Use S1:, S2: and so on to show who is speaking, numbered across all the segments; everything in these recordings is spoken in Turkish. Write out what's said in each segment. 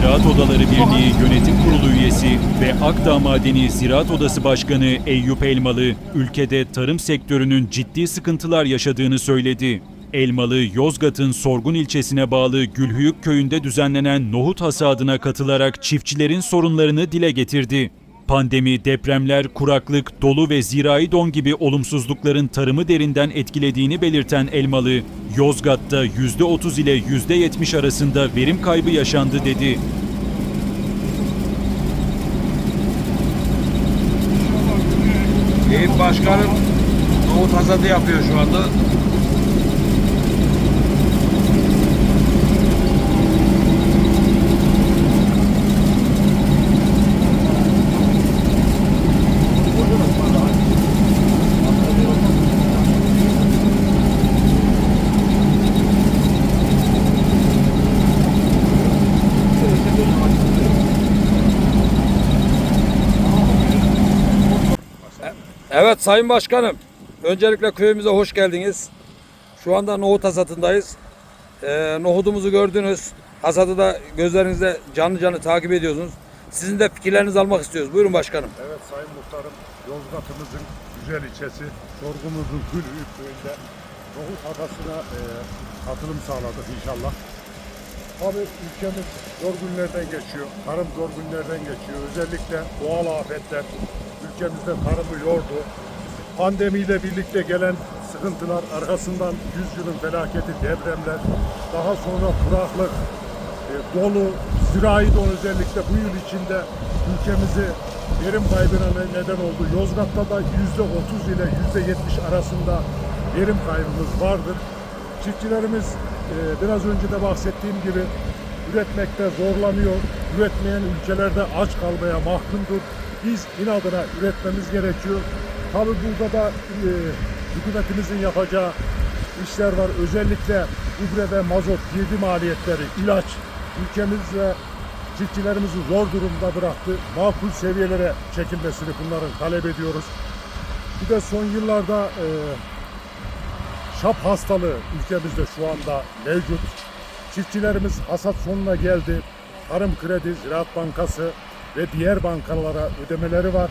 S1: Ziraat Odaları Birliği Yönetim Kurulu üyesi ve Akdağ Madeni Ziraat Odası Başkanı Eyüp Elmalı, ülkede tarım sektörünün ciddi sıkıntılar yaşadığını söyledi. Elmalı, Yozgat'ın Sorgun ilçesine bağlı Gülhüyük köyünde düzenlenen nohut hasadına katılarak çiftçilerin sorunlarını dile getirdi. Pandemi, depremler, kuraklık, dolu ve zirai don gibi olumsuzlukların tarımı derinden etkilediğini belirten Elmalı, Yozgat'ta %30 ile %70 arasında verim kaybı yaşandı dedi.
S2: Eyüp Başkanım nohut hasadı yapıyor şu anda. Evet Sayın Başkanım. Öncelikle köyümüze hoş geldiniz. Şu anda nohut hasatındayız. Ee, nohudumuzu gördünüz. Hasadı da gözlerinizle canlı canlı takip ediyorsunuz. Sizin de fikirlerinizi almak istiyoruz. Buyurun başkanım.
S3: Evet Sayın Muhtarım, Yozgat'ımızın güzel ilçesi, Sorgumuzun Gülhüyük köyünde nohut hadasına e, katılım sağladık inşallah. Tabii ülkemiz zor günlerden geçiyor, tarım zor günlerden geçiyor. Özellikle doğal afetler ülkemizde tarımı yordu. Pandemiyle birlikte gelen sıkıntılar, arkasından yüzyılın felaketi, depremler, daha sonra kuraklık, e, dolu, zirai don özellikle bu yıl içinde ülkemizi verim kaybına ne- neden oldu. Yozgat'ta da yüzde 30 ile yüzde 70 arasında verim kaybımız vardır. Çiftçilerimiz biraz önce de bahsettiğim gibi üretmekte zorlanıyor. Üretmeyen ülkelerde aç kalmaya mahkumdur. Biz inadına üretmemiz gerekiyor. Tabii burada da e, hükümetimizin yapacağı işler var. Özellikle gübre ve mazot, girdi maliyetleri, ilaç ülkemiz ve çiftçilerimizi zor durumda bıraktı. Makul seviyelere çekilmesini bunların talep ediyoruz. Bir de son yıllarda e, şap hastalığı ülkemizde şu anda mevcut. Çiftçilerimiz hasat sonuna geldi. Tarım Kredi, Ziraat Bankası ve diğer bankalara ödemeleri var.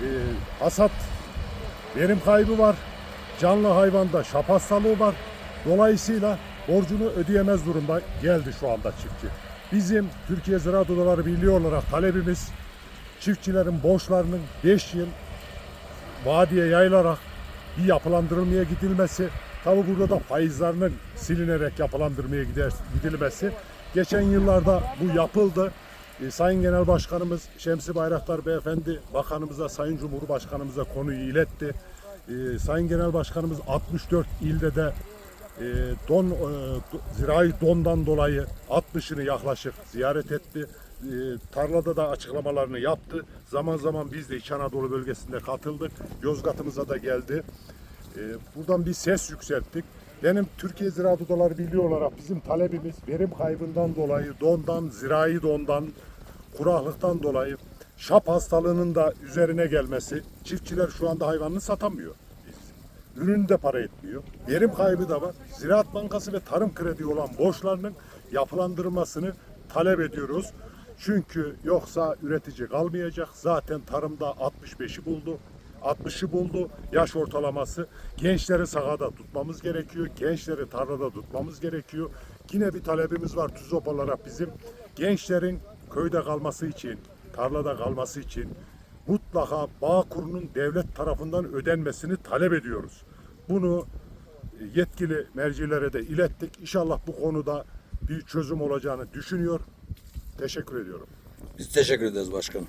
S3: E, hasat verim kaybı var. Canlı hayvanda şap hastalığı var. Dolayısıyla borcunu ödeyemez durumda geldi şu anda çiftçi. Bizim Türkiye Ziraat Odaları Birliği olarak talebimiz çiftçilerin borçlarının 5 yıl vadiye yayılarak bir yapılandırılmaya gidilmesi. Tabi burada da faizlerinin silinerek yapılandırmaya gider, gidilmesi. Geçen yıllarda bu yapıldı. E, Sayın Genel Başkanımız Şemsi Bayraktar Beyefendi Bakanımıza, Sayın Cumhurbaşkanımıza konuyu iletti. E, Sayın Genel Başkanımız 64 ilde de e, don e, zirai dondan dolayı 60'ını yaklaşık ziyaret etti. E, tarlada da açıklamalarını yaptı. Zaman zaman biz de İç Anadolu bölgesinde katıldık. Yozgat'ımıza da geldi. E, buradan bir ses yükselttik. Benim Türkiye Ziraat Odaları Birliği olarak bizim talebimiz verim kaybından dolayı dondan, zirai dondan, kuraklıktan dolayı şap hastalığının da üzerine gelmesi. Çiftçiler şu anda hayvanını satamıyor. Ürün de para etmiyor. Verim kaybı da var. Ziraat Bankası ve Tarım Kredi olan borçlarının yapılandırılmasını talep ediyoruz. Çünkü yoksa üretici kalmayacak. Zaten tarımda 65'i buldu. 60'ı buldu yaş ortalaması. Gençleri sahada tutmamız gerekiyor. Gençleri tarlada tutmamız gerekiyor. Yine bir talebimiz var TÜZOP olarak bizim. Gençlerin köyde kalması için, tarlada kalması için mutlaka Bağkur'un devlet tarafından ödenmesini talep ediyoruz. Bunu yetkili mercilere de ilettik. İnşallah bu konuda bir çözüm olacağını düşünüyor. Teşekkür ediyorum.
S2: Biz teşekkür ederiz başkanım.